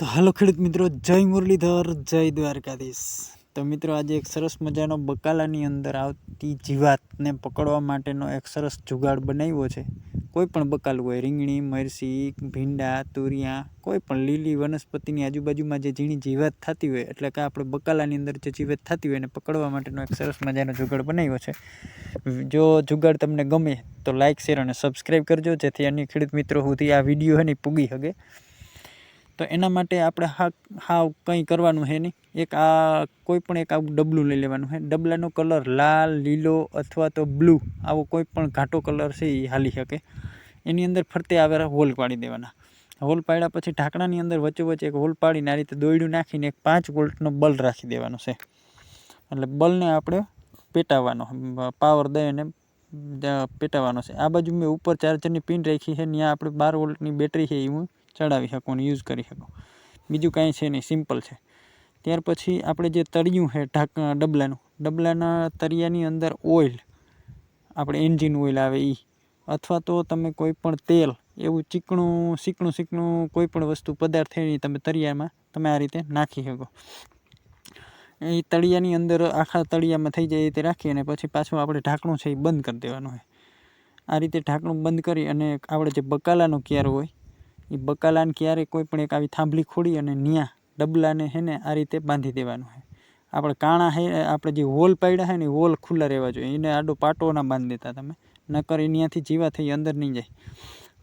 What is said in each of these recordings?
તો હાલો ખેડૂત મિત્રો, જય મુરલીધર, જય દ્વારકાધીશ. તો મિત્રો, આજે એક સરસ મજાનો બકાલાની અંદર આવતી જીવાતને પકડવા માટેનો એક સરસ જુગાડ બનાવ્યો છે. કોઈ પણ બકાલું હોય, રીંગણી, મરસી, ભીંડા, તુરિયા, કોઈ પણ લીલી વનસ્પતિની આજુબાજુમાં જે ઝીણી જીવાત થતી હોય, એટલે કે આપણે બકાલાની અંદર જે જીવાત થતી હોય એને પકડવા માટેનો એક સરસ મજાનો જુગાડ બનાવ્યો છે. જો જુગાડ તમને ગમે તો લાઇક શેર અને સબસ્ક્રાઈબ કરજો, જેથી અન્ય ખેડૂત મિત્રો સુધી આ વીડિયો એની પૂગી શકે તો એના માટે આપણે હા હાવ કંઈ કરવાનું છે નહીં. એક આ કોઈ પણ એક આવું ડબલું લઈ લેવાનું છે ડબલાનો કલર લાલ, લીલો અથવા તો બ્લુ, આવો કોઈ પણ ઘાટો કલર છે એ હાલી શકે. એની અંદર ફરતે આવેલા હોલ પાડી દેવાના. હોલ પાડ્યા પછી ઢાંકણાની અંદર વચ્ચે વચ્ચે એક હોલ પાડીને આ રીતે દોયડું નાખીને એક પાંચ વોલ્ટનો બલ્બ રાખી દેવાનો છે. એટલે બલ્બને આપણે પેટાવવાનો પાવર દઈને પેટાવવાનો છે. આ બાજુ મેં ઉપર ચાર્જરની પિન રાખી છે ત્યાં આપણે બાર વોલ્ટની બેટરી છે એ હું ચડાવી શકો અને યુઝ કરી શકો. બીજું કાંઈ છે નહીં સિમ્પલ છે. ત્યાર પછી આપણે જે તળિયું છે, ઢાક ડબલાનું. ડબલાના તળિયાની અંદર ઓઇલ આપણે એન્જિન ઓઇલ આવે એ અથવા તો તમે કોઈ પણ તેલ, એવું ચીકણું ચીકણું સીકણું કોઈ પણ વસ્તુ, પદાર્થ એની તમે તળિયામાં, તમે આ રીતે નાખી શકો. એ તળિયાની અંદર આખા તળિયામાં થઈ જાય એ રીતે રાખી અને પછી પાછું આપણે ઢાંકણું છે એ બંધ કરી દેવાનું હોય. આ રીતે ઢાંકણું બંધ કરી અને આપણે જે બકાલાનો ક્યારો હોય એ બકાલાને ક્યારે કોઈ પણ એક આવી થાંભલી ખોડી અને ન્યા ડબલાને હે ને આ રીતે બાંધી દેવાનું છે આપણે કાણા હે, આપણે જે હોલ પાડ્યા છે ને એ હોલ ખુલ્લા રહેવા જોઈએ. એને આડો પાટો ના બાંધી દેતા તમે. નકર એ ત્યાંથી જીવા થઈ અંદર નહીં જાય.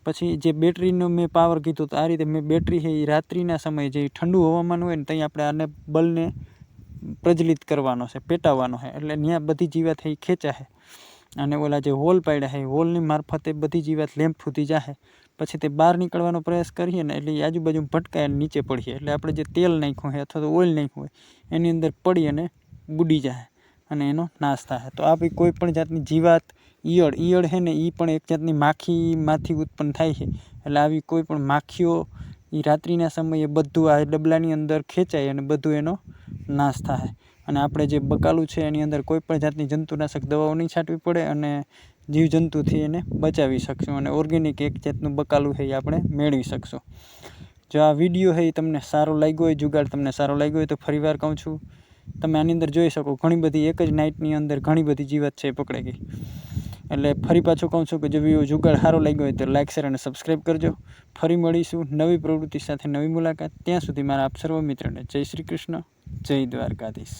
પછી જે બેટરીનો મેં પાવર કીધું તો આ રીતે મેં બેટરી છે એ રાત્રિના સમયે જે ઠંડુ હવામાન હોય ને ત્યાં આપણે આને બલને પ્રજ્વલિત કરવાનો છે, પેટાવવાનો છે. એટલે ત્યાં બધી જીવા થઈ ખેંચા ખેંચાશે અને ઓલા જે હોલ પાડ્યા છે હોલની મારફતે બધી જીવાત લેમ્પ સુધી જાહે. પછી તે બહાર નીકળવાનો પ્રયાસ કરીએ ને એટલે આજુબાજુ ભટકાય અને નીચે પડીએ. એટલે આપણે જે તેલ નાખ્યું હોય અથવા તો ઓઇલ નાખ્યું હોય એની અંદર પડી અને બુડી જાય અને એનો નાશ થાય તો આપણી કોઈ પણ જાતની જીવાત, ઈયળ ઈયળ છે ને એ પણ એક જાતની માખીમાંથી ઉત્પન્ન થાય છે. એટલે આવી કોઈ પણ માખીઓ એ રાત્રિના સમયે બધું આ ડબલાની અંદર ખેંચાય અને બધું એનો નાશ થાય અને આપણે જે બકાલું છે એની અંદર કોઈ પણ જાતની જંતુનાશક દવાઓ નહીં છાંટવી પડે અને જીવજંતુથી એને બચાવી શકશું અને ઓર્ગેનિક એક જાતનું બકાલું છે એ આપણે મેળવી શકશું. જો આ વીડિયો છે એ તમને સારો લાગ્યો હોય, જુગાડ તમને સારો લાગ્યો હોય તો ફરીવાર કહું છું, તમે આની અંદર જોઈ શકો ઘણી બધી એક જ નાઇટની અંદર ઘણી બધી જીવત છે એ પકડાઈ ગઈ. એટલે ફરી પાછું કહું છું કે જો વીડિયો જુગાડ સારો લાગ્યો હોય તો લાઇક શેર અને સબસ્ક્રાઈબ કરજો. ફરી મળીશું નવી પ્રવૃત્તિ સાથે નવી મુલાકાત. ત્યાં સુધી મારા આપ સર્વ મિત્રોને જય શ્રી કૃષ્ણ. જય દ્વારકાધીશ.